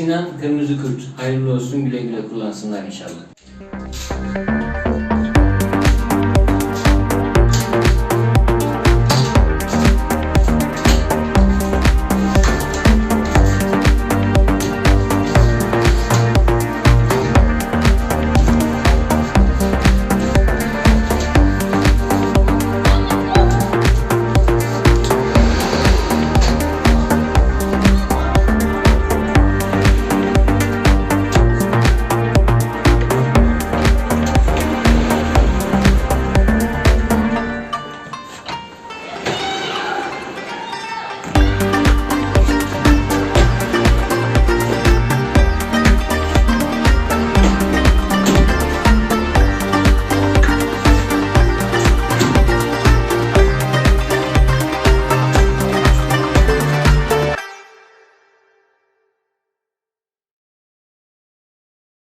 Sinan Kırmızı Kurt. Hayırlı olsun güle güle kullansınlar inşallah.